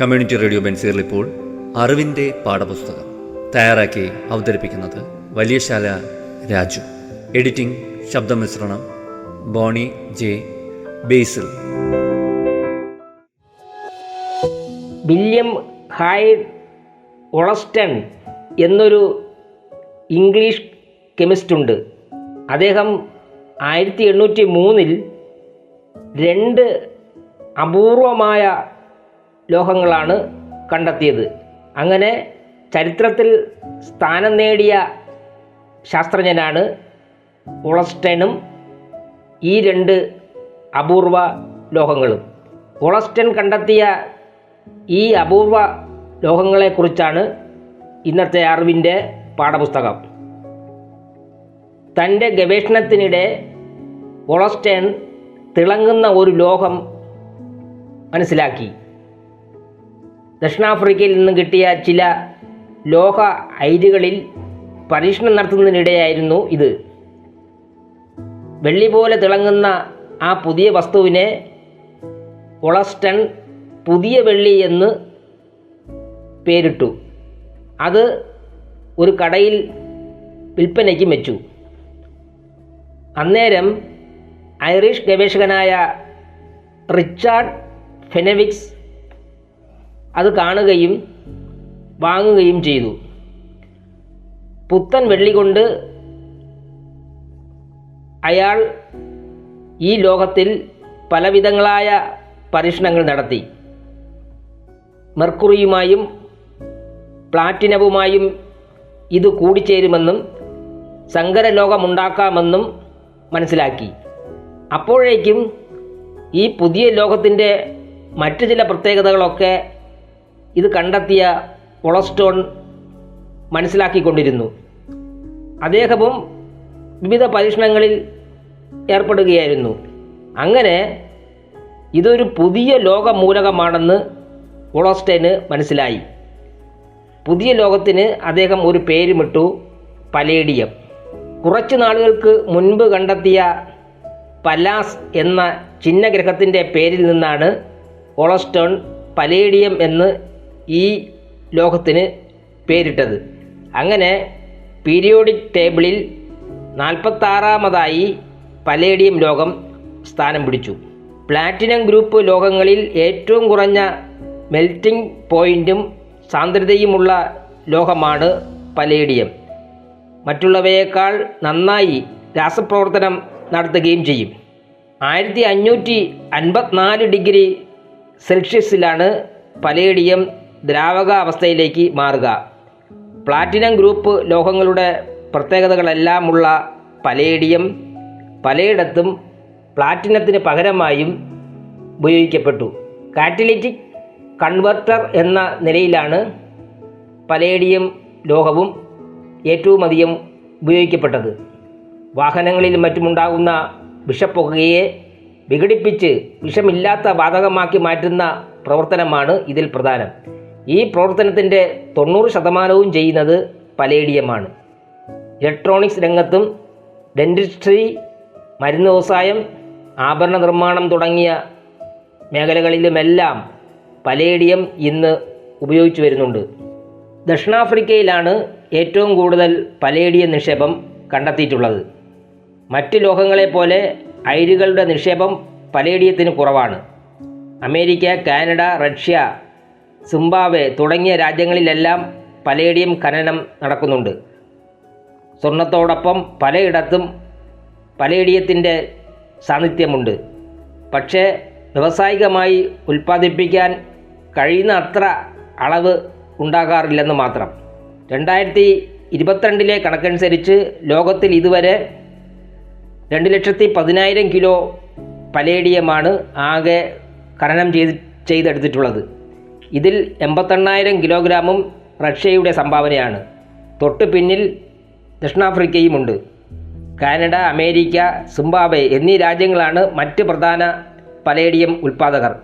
Community radio ബെൻസീറിൽ ഇപ്പോൾ അറിവിന്റെ പാഠപുസ്തകം തയ്യാറാക്കി അവതരിപ്പിക്കുന്നത് വലിയശാല രാജു. എഡിറ്റിംഗ് ശബ്ദമിശ്രണം Boney J Basil. William Hyde Wollaston എന്നൊരു ഇംഗ്ലീഷ് കെമിസ്റ്റ് ഉണ്ട് അദ്ദേഹം ആയിരത്തി എണ്ണൂറ്റി മൂന്നിൽ രണ്ട് അപൂർവമായ ലോഹങ്ങളാണ് കണ്ടെത്തിയത്. അങ്ങനെ ചരിത്രത്തിൽ സ്ഥാനം നേടിയ ശാസ്ത്രജ്ഞനാണ് ഒളസ്റ്റനും ഈ രണ്ട് അപൂർവ ലോഹങ്ങളും ഒളസ്റ്റൻ കണ്ടെത്തിയ ഈ അപൂർവ ലോഹങ്ങളെക്കുറിച്ചാണ് ഇന്നത്തെ അറിവിന്റെ പാഠപുസ്തകം. തന്റെ ഗവേഷണത്തിനിടെ ഒളസ്റ്റൻ തിളങ്ങുന്ന ഒരു ലോഹം മനസ്സിലാക്കി. ദക്ഷിണാഫ്രിക്കയിൽ നിന്ന് കിട്ടിയ ചില ലോഹ അയിരുകളിൽ പരീക്ഷണം നടത്തുന്നതിനിടെയായിരുന്നു ഇത്. വെള്ളി പോലെ തിളങ്ങുന്ന ആ പുതിയ വസ്തുവിനെ ഒളസ്റ്റൺ പുതിയ വെള്ളി എന്ന് പേരിട്ടു. അത് ഒരു കടയിൽ വിൽപ്പനയ്ക്ക് വെച്ചു അന്നേരം ഐറിഷ് ഗവേഷകനായ റിച്ചാർഡ് ഫെനവിക്സ് അത് കാണുകയും വാങ്ങുകയും ചെയ്തു. പുത്തൻ വെള്ളി കൊണ്ട് അയാൾ ഈ ലോകത്തിൽ പലവിധങ്ങളായ പരീക്ഷണങ്ങൾ നടത്തി. മെർക്കുറിയുമായും പ്ലാറ്റിനവുമായും ഇത് കൂടിച്ചേരുമെന്നും സങ്കരലോകമുണ്ടാക്കാമെന്നും മനസ്സിലാക്കി. അപ്പോഴേക്കും ഈ പുതിയ ലോകത്തിന്റെ മറ്റു ചില പ്രത്യേകതകളൊക്കെ ഇത് കണ്ടെത്തിയ കൊളസ്ട്രോൺ മനസ്സിലാക്കിക്കൊണ്ടിരുന്നു. അദ്ദേഹവും വിവിധ പരീക്ഷണങ്ങളിൽ ഏർപ്പെടുകയായിരുന്നു. അങ്ങനെ ഇതൊരു പുതിയ ലോകമൂലകമാണെന്ന് കൊളസ്റ്റൈന് മനസ്സിലായി. പുതിയ ലോകത്തിന് അദ്ദേഹം ഒരു പേരുമിട്ടു പലേഡിയം. കുറച്ച് നാളുകൾക്ക് മുൻപ് കണ്ടെത്തിയ പലാസ് എന്ന ചിഹ്നഗ്രഹത്തിന്റെ പേരിൽ നിന്നാണ് കൊളസ്റ്റോൺ പലേഡിയം എന്ന് ഈ ലോകത്തിന് പേരിട്ടത്. അങ്ങനെ പീരിയോഡിക് ടേബിളിൽ നാൽപ്പത്താറാമതായി പലേഡിയം ലോകം സ്ഥാനം പിടിച്ചു. പ്ലാറ്റിനം ഗ്രൂപ്പ് ലോകങ്ങളിൽ ഏറ്റവും കുറഞ്ഞ മെൽറ്റിംഗ് പോയിന്റും സാന്ദ്രതയുമുള്ള ലോഹമാണ് പലേഡിയം. മറ്റുള്ളവയേക്കാൾ നന്നായി രാസപ്രവർത്തനം നടത്തുകയും ചെയ്യും. ആയിരത്തി അഞ്ഞൂറ്റി അൻപത്തിനാല് ഡിഗ്രി സെൽഷ്യസിലാണ് പലേഡിയം ദ്രാവകാവസ്ഥയിലേക്ക് മാറുക. പ്ലാറ്റിനം ഗ്രൂപ്പ് ലോഹങ്ങളുടെ പ്രത്യേകതകളെല്ലാമുള്ള പലേഡിയം പലയിടത്തും പ്ലാറ്റിനത്തിന് പകരമായും ഉപയോഗിക്കപ്പെട്ടു. കാറ്റലിറ്റിക് കൺവെർട്ടർ എന്ന നിലയിലാണ് പലേഡിയം ലോഹവും ഏറ്റവും അധികം ഉപയോഗിക്കപ്പെട്ടത്. വാഹനങ്ങളിൽ മറ്റുമുണ്ടാകുന്ന വിഷപ്പുകയെ വിഘടിപ്പിച്ച് വിഷമില്ലാത്ത വാതകമാക്കി മാറ്റുന്ന പ്രവർത്തനമാണ് ഇതിൽ പ്രധാനം. ഈ പ്രവർത്തനത്തിന്റെ തൊണ്ണൂറ് ശതമാനവും ചെയ്യുന്നത് പലേഡിയമാണ്. ഇലക്ട്രോണിക്സ് രംഗത്തും ഡെന്റിസ്ട്രി മരുന്ന് വ്യവസായം ആഭരണ നിർമ്മാണം തുടങ്ങിയ മേഖലകളിലുമെല്ലാം പലേഡിയം ഇന്ന് ഉപയോഗിച്ചു വരുന്നുണ്ട്. ദക്ഷിണാഫ്രിക്കയിലാണ് ഏറ്റവും കൂടുതൽ പലേഡിയം നിക്ഷേപം കണ്ടെത്തിയിട്ടുള്ളത്. മറ്റ് ലോഹങ്ങളെപ്പോലെ അയിരുകളുടെ നിക്ഷേപം പലേഡിയത്തിന് കുറവാണ്. അമേരിക്ക കാനഡ റഷ്യ സിംബാബ്വെ തുടങ്ങിയ രാജ്യങ്ങളിലെല്ലാം പലേഡിയം ഖനനം നടക്കുന്നുണ്ട്. സ്വർണത്തോടൊപ്പം പലയിടത്തും പലേഡിയത്തിന്റെ സാന്നിധ്യമുണ്ട്. പക്ഷേ വ്യാവസായികമായി ഉൽപ്പാദിപ്പിക്കാൻ കഴിയുന്ന അത്ര അളവ് ഉണ്ടാകാറില്ലെന്ന് മാത്രം. രണ്ടായിരത്തി ഇരുപത്തിരണ്ടിലെ കണക്കനുസരിച്ച് ലോകത്തിൽ ഇതുവരെ രണ്ട് ലക്ഷത്തി പതിനായിരം കിലോ പലേഡിയമാണ് ആകെ ഖനനം ചെയ്ത് ചെയ്തെടുത്തിട്ടുള്ളത്. ഇതിൽ എൺപത്തെണ്ണായിരം കിലോഗ്രാമും റഷ്യയുടെ സംഭാവനയാണ്. തൊട്ട് പിന്നിൽ ദക്ഷിണാഫ്രിക്കയുമുണ്ട്. കാനഡ അമേരിക്ക സിംബാബ്വെ എന്നീ രാജ്യങ്ങളാണ് മറ്റ് പ്രധാന പലേഡിയം ഉൽപ്പാദകർ.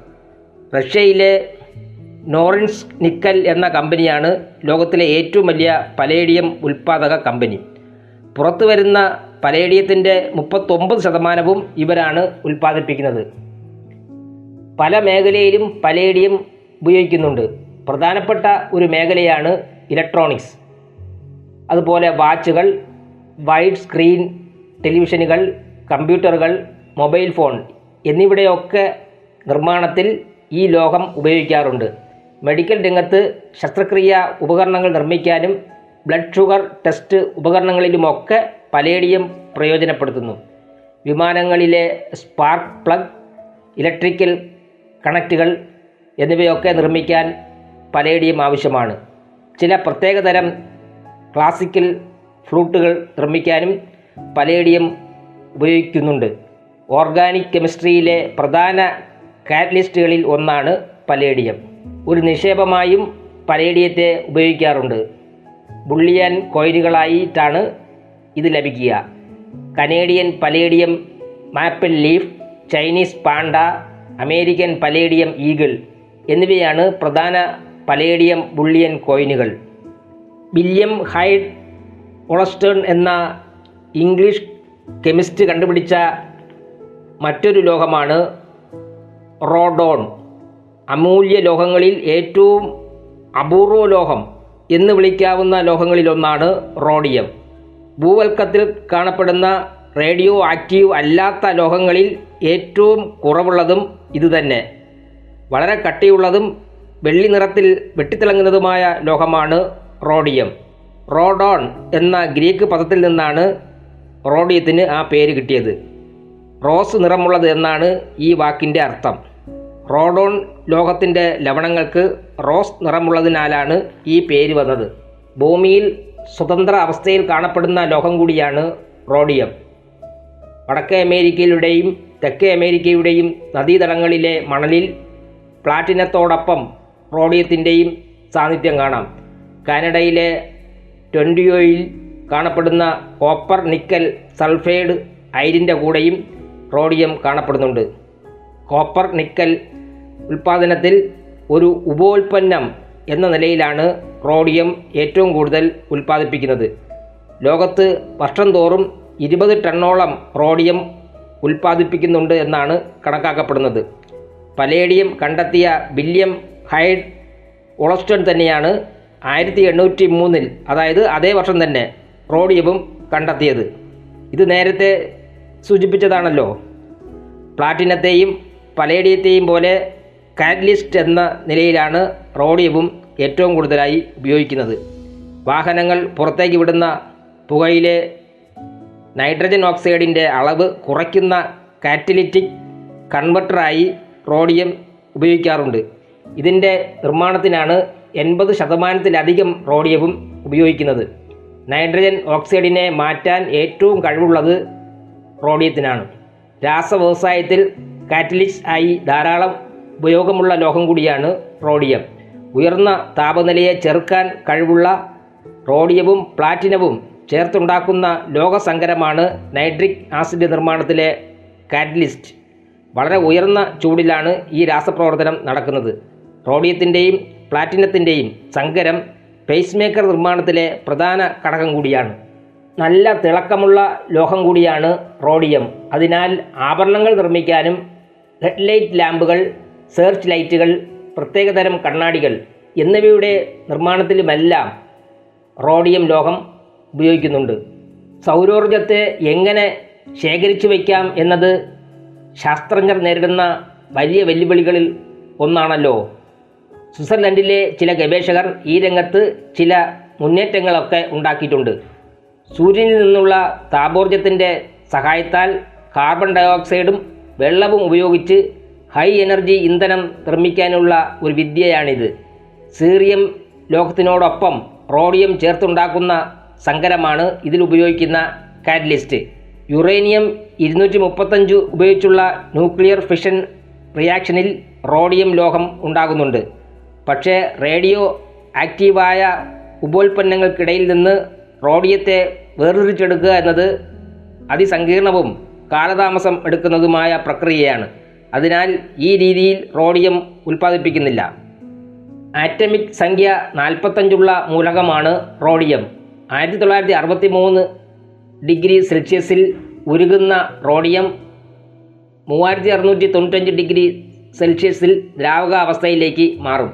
റഷ്യയിലെ നോറിൻസ് നിക്കൽ എന്ന കമ്പനിയാണ് ലോകത്തിലെ ഏറ്റവും വലിയ പലേഡിയം ഉൽപ്പാദക കമ്പനി. പുറത്തു വരുന്ന പലേഡിയത്തിന്റെ മുപ്പത്തൊമ്പത് ശതമാനവും ഇവരാണ് ഉൽപ്പാദിപ്പിക്കുന്നത്. പല മേഖലയിലും പലേഡിയം ഉപയോഗിക്കുന്നുണ്ട്. പ്രധാനപ്പെട്ട ഒരു മേഖലയാണ് ഇലക്ട്രോണിക്സ്. അതുപോലെ വാച്ചുകൾ വൈഡ് സ്ക്രീൻ ടെലിവിഷനുകൾ കമ്പ്യൂട്ടറുകൾ മൊബൈൽ ഫോൺ എന്നിവിടെയൊക്കെ നിർമ്മാണത്തിൽ ഈ ലോഹം ഉപയോഗിക്കാറുണ്ട്. മെഡിക്കൽ രംഗത്ത് ശസ്ത്രക്രിയ ഉപകരണങ്ങൾ നിർമ്മിക്കാനും ബ്ലഡ് ഷുഗർ ടെസ്റ്റ് ഉപകരണങ്ങളിലുമൊക്കെ പലേഡിയം പ്രയോജനപ്പെടുത്തുന്നു. വിമാനങ്ങളിലെ സ്പാർക്ക് പ്ലഗ് ഇലക്ട്രിക്കൽ കണക്റ്റുകൾ എന്നിവയൊക്കെ നിർമ്മിക്കാൻ പലേഡിയം ആവശ്യമാണ്. ചില പ്രത്യേകതരം ക്ലാസിക്കൽ ഫ്ലൂട്ടുകൾ നിർമ്മിക്കാനും പലേഡിയം ഉപയോഗിക്കുന്നുണ്ട്. ഓർഗാനിക് കെമിസ്ട്രിയിലെ പ്രധാന കാറ്റലിസ്റ്റുകളിൽ ഒന്നാണ് പലേഡിയം. ഒരു നിക്ഷേപമായും പലേഡിയത്തെ ഉപയോഗിക്കാറുണ്ട്. ബുള്ളിയൻ കോയിനുകളായിട്ടാണ് ഇത് ലഭിക്കുക. Canadian palladium maple leaf Chinese panda American palladium eagle എന്നിവയാണ് പ്രധാന പലേഡിയം ബുള്ളിയൻ കോയിനുകൾ. വില്യം ഹൈഡ് ഒളസ്റ്റേൺ എന്ന ഇംഗ്ലീഷ് കെമിസ്റ്റ് കണ്ടുപിടിച്ച മറ്റൊരു ലോഹമാണ് റോഡോൺ. അമൂല്യ ലോഹങ്ങളിൽ ഏറ്റവും അപൂർവ ലോഹം എന്ന് വിളിക്കാവുന്ന ലോഹങ്ങളിലൊന്നാണ് റോഡിയം. ഭൂവൽക്കത്തിൽ കാണപ്പെടുന്ന റേഡിയോ ആക്റ്റീവ് അല്ലാത്ത ലോഹങ്ങളിൽ ഏറ്റവും കുറവുള്ളതും ഇതുതന്നെ. വളരെ കട്ടിയുള്ളതും വെള്ളി നിറത്തിൽ വെട്ടിത്തിളങ്ങുന്നതുമായ ലോഹമാണ് റോഡിയം. റോഡോൺ എന്ന ഗ്രീക്ക് പദത്തിൽ നിന്നാണ് റോഡിയത്തിന് ആ പേര് കിട്ടിയത്. റോസ് നിറമുള്ളത് എന്നാണ് ഈ വാക്കിന്റെ അർത്ഥം. റോഡോൺ ലോഹത്തിന്റെ ലവണങ്ങൾക്ക് റോസ് നിറമുള്ളതിനാലാണ് ഈ പേര് വന്നത്. ഭൂമിയിൽ സ്വതന്ത്ര അവസ്ഥയിൽ കാണപ്പെടുന്ന ലോഹം കൂടിയാണ് റോഡിയം. വടക്കേ അമേരിക്കയുടെയും തെക്കേ അമേരിക്കയുടെയും നദീതടങ്ങളിലെ മണലിൽ പ്ലാറ്റിനത്തോടൊപ്പം റോഡിയത്തിന്റെയും സാന്നിധ്യം കാണാം. കാനഡയിലെ ട്വന്റിയോയിൽ കാണപ്പെടുന്ന കോപ്പർ നിക്കൽ സൾഫൈഡ് അയിരിന്റെ കൂടെയും റോഡിയം കാണപ്പെടുന്നുണ്ട്. കോപ്പർ നിക്കൽ ഉൽപ്പാദനത്തിൽ ഒരു ഉപോൽപ്പന്നം എന്ന നിലയിലാണ് റോഡിയം ഏറ്റവും കൂടുതൽ ഉൽപ്പാദിപ്പിക്കുന്നത്. ലോകത്ത് വർഷം തോറും ഇരുപത് ടണ്ണോളം റോഡിയം ഉൽപ്പാദിപ്പിക്കുന്നുണ്ട് എന്നാണ് കണക്കാക്കപ്പെടുന്നത്. പലേഡിയം കണ്ടെത്തിയ വില്യം ഹൈഡ് ഒളസ്റ്റൺ തന്നെയാണ് ആയിരത്തി എണ്ണൂറ്റി മൂന്നിൽ അതായത് അതേ വർഷം തന്നെ റോഡിയവും കണ്ടെത്തിയത്. ഇത് നേരത്തെ സൂചിപ്പിച്ചതാണല്ലോ. പ്ലാറ്റിനത്തെയും പലേഡിയത്തെയും പോലെ കാറ്റലിസ്റ്റ് എന്ന നിലയിലാണ് റോഡിയവും ഏറ്റവും കൂടുതലായി ഉപയോഗിക്കുന്നത്. വാഹനങ്ങൾ പുറത്തേക്ക് വിടുന്ന പുകയിലെ നൈട്രജൻ ഓക്സൈഡിന്റെ അളവ് കുറയ്ക്കുന്ന കാറ്റലിറ്റിക് കൺവെർട്ടറായി റോഡിയം ഉപയോഗിക്കാറുണ്ട്. ഇതിന്റെ നിർമ്മാണത്തിനാണ് എൺപത് ശതമാനത്തിലധികം റോഡിയവും ഉപയോഗിക്കുന്നത്. നൈട്രജൻ ഓക്സൈഡിനെ മാറ്റാൻ ഏറ്റവും കഴിവുള്ളത് റോഡിയത്തിനാണ് രാസവ്യവസായത്തിൽ കാറ്റലിസ്റ്റ് ആയി ധാരാളം ഉപയോഗമുള്ള ലോഹം കൂടിയാണ് റോഡിയം ഉയർന്ന താപനിലയെ ചെറുക്കാൻ കഴിവുള്ള റോഡിയവും പ്ലാറ്റിനവും ചേർത്തുണ്ടാക്കുന്ന ലോഹസങ്കരമാണ് നൈട്രിക് ആസിഡ് നിർമ്മാണത്തിലെ കാറ്റലിസ്റ്റ്. വളരെ ഉയർന്ന ചൂടിലാണ് ഈ രാസപ്രവർത്തനം നടക്കുന്നത്. റോഡിയത്തിന്റെയും പ്ലാറ്റിനത്തിന്റെയും സങ്കരം പേസ് മേക്കർ നിർമ്മാണത്തിലെ പ്രധാന ഘടകം കൂടിയാണ്. നല്ല തിളക്കമുള്ള ലോഹം കൂടിയാണ് റോഡിയം. അതിനാൽ ആഭരണങ്ങൾ നിർമ്മിക്കാനും ഹെഡ്ലൈറ്റ് ലാമ്പുകൾ സെർച്ച് ലൈറ്റുകൾ പ്രത്യേകതരം കണ്ണാടികൾ എന്നിവയുടെ നിർമ്മാണത്തിലുമെല്ലാം റോഡിയം ലോഹം ഉപയോഗിക്കുന്നുണ്ട്. സൗരോർജത്തെ എങ്ങനെ ശേഖരിച്ചു വയ്ക്കാം എന്നത് ശാസ്ത്രജ്ഞർ നേരിടുന്ന വലിയ വെല്ലുവിളികളിൽ ഒന്നാണല്ലോ. സ്വിറ്റ്സർലൻഡിലെ ചില ഗവേഷകർ ഈ രംഗത്ത് ചില മുന്നേറ്റങ്ങളൊക്കെ ഉണ്ടാക്കിയിട്ടുണ്ട്. സൂര്യനിൽ നിന്നുള്ള താപോർജത്തിന്റെ സഹായത്താൽ കാർബൺ ഡയോക്സൈഡും വെള്ളവും ഉപയോഗിച്ച് ഹൈ എനർജി ഇന്ധനം നിർമ്മിക്കാനുള്ള ഒരു വിദ്യയാണിത്. സീറിയം ലോഹത്തിനോടൊപ്പം റോഡിയം ചേർത്തുണ്ടാക്കുന്ന സങ്കരമാണ് ഇതിൽ ഉപയോഗിക്കുന്ന കാറ്റലിസ്റ്റ്. യുറേനിയം ഇരുന്നൂറ്റി മുപ്പത്തഞ്ച് ഉപയോഗിച്ചുള്ള ന്യൂക്ലിയർ ഫിഷൻ റിയാക്ഷനിൽ റോഡിയം ലോഹം ഉണ്ടാകുന്നുണ്ട്. പക്ഷേ റേഡിയോ ആക്റ്റീവായ ഉപോൽപ്പന്നങ്ങൾക്കിടയിൽ നിന്ന് റോഡിയത്തെ വേർതിരിച്ചെടുക്കുക എന്നത് അതിസങ്കീർണവും കാലതാമസം എടുക്കുന്നതുമായ പ്രക്രിയയാണ്. അതിനാൽ ഈ രീതിയിൽ റോഡിയം ഉൽപ്പാദിപ്പിക്കുന്നില്ല. ആറ്റമിക് സംഖ്യ നാൽപ്പത്തഞ്ചുള്ള മൂലകമാണ് റോഡിയം. ആയിരത്തി തൊള്ളായിരത്തി അറുപത്തി മൂന്ന് ഡിഗ്രി സെൽഷ്യസിൽ ഉരുകുന്ന റോഡിയം മൂവായിരത്തി അറുന്നൂറ്റി തൊണ്ണൂറ്റഞ്ച് ഡിഗ്രി സെൽഷ്യസിൽ ദ്രാവകാവസ്ഥയിലേക്ക് മാറും.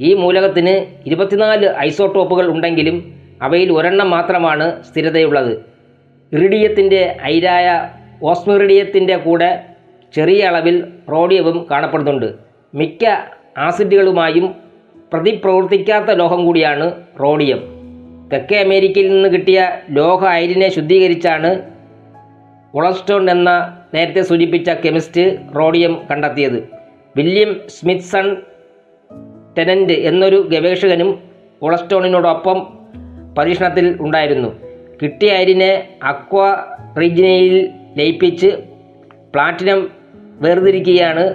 ഈ മൂലകത്തിന് ഇരുപത്തിനാല് ഐസോട്ടോപ്പുകൾ ഉണ്ടെങ്കിലും അവയിൽ ഒരെണ്ണം മാത്രമാണ് സ്ഥിരതയുള്ളത്. ഇറിഡിയത്തിന്റെ ഐരായ ഓസ്മിറിഡിയത്തിന്റെ കൂടെ ചെറിയ അളവിൽ റോഡിയവും കാണപ്പെടുന്നുണ്ട്. മിക്ക ആസിഡുകളുമായും പ്രതിപ്രവർത്തിക്കാത്ത ലോഹം കൂടിയാണ് റോഡിയം. തെക്കേ അമേരിക്കയിൽ നിന്ന് കിട്ടിയ ലോഹ അയിരിനെ ശുദ്ധീകരിച്ചാണ് ഒളസ്റ്റോൺ എന്ന നേരത്തെ സൂചിപ്പിച്ച കെമിസ്റ്റ് റോഡിയം കണ്ടെത്തിയത്. വില്യം സ്മിത്സൺ ടെനന്റ് എന്നൊരു ഗവേഷകനും ഒളസ്റ്റോണിനോടൊപ്പം പരീക്ഷണത്തിൽ ഉണ്ടായിരുന്നു. കിട്ടിയ അരിനെ അക്വ റീജിനയിൽ ലയിപ്പിച്ച് പ്ലാറ്റിനം വേർതിരിക്കുകയാണ്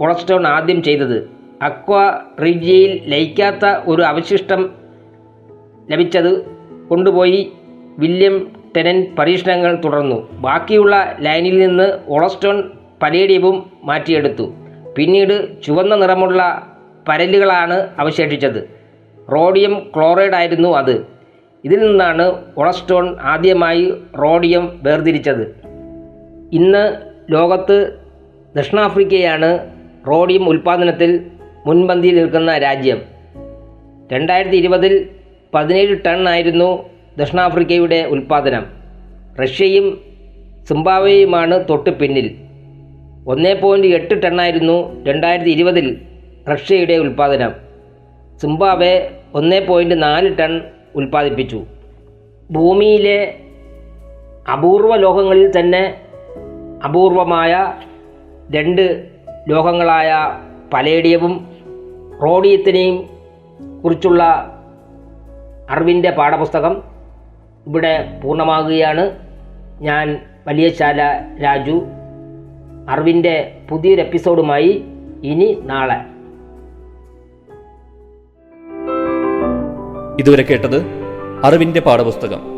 ഒളസ്റ്റോൺ ആദ്യം ചെയ്തത്. അക്വ റീജിയയിൽ ലയിക്കാത്ത ഒരു അവശിഷ്ടം ലഭിച്ചത് കൊണ്ടുപോയി വില്യം ടെനൻ പരീക്ഷണങ്ങൾ തുടർന്നു. ബാക്കിയുള്ള ലൈനിൽ നിന്ന് ഒളസ്റ്റോൺ പലേഡിയവും മാറ്റിയെടുത്തു. പിന്നീട് ചുവന്ന നിറമുള്ള പരലുകളാണ് അവശേഷിച്ചത്. റോഡിയം ക്ലോറൈഡ് ആയിരുന്നു അത്. ഇതിൽ നിന്നാണ് ഒളസ്റ്റോൺ ആദ്യമായി റോഡിയം വേർതിരിച്ചത്. ഇന്ന് ലോകത്ത് ദക്ഷിണാഫ്രിക്കയാണ് റോഡിയം ഉൽപ്പാദനത്തിൽ മുൻപന്തിയിൽ നിൽക്കുന്ന രാജ്യം. രണ്ടായിരത്തി ഇരുപതിൽ പതിനേഴ് ടൺ ആയിരുന്നു ദക്ഷിണാഫ്രിക്കയുടെ ഉൽപ്പാദനം റഷ്യയും സിംബാബ്വേയുമാണ് തൊട്ട് പിന്നിൽ. ഒന്നേ പോയിന്റ് എട്ട് ടണ്ണായിരുന്നു രണ്ടായിരത്തി ഇരുപതിൽ റഷ്യയുടെ ഉൽപ്പാദനം സിംബാബ്വെ ഒന്നേ പോയിന്റ് നാല് ടൺ ഉൽപ്പാദിപ്പിച്ചു ഭൂമിയിലെ അപൂർവ ലോഹങ്ങളിൽ തന്നെ അപൂർവമായ രണ്ട് ലോഹങ്ങളായ പലേഡിയവും റോഡിയത്തിനെയും കുറിച്ചുള്ള അറിവിന്റെ പാഠപുസ്തകം ഇവിടെ പൂർണമാകുകയാണ്. ഞാൻ വലിയശാല രാജു. അറിവിന്റെ പുതിയൊരു എപ്പിസോഡുമായി ഇനി നാളെ. ഇതുവരെ കേട്ടത് അറിവിന്റെ പാഠപുസ്തകം.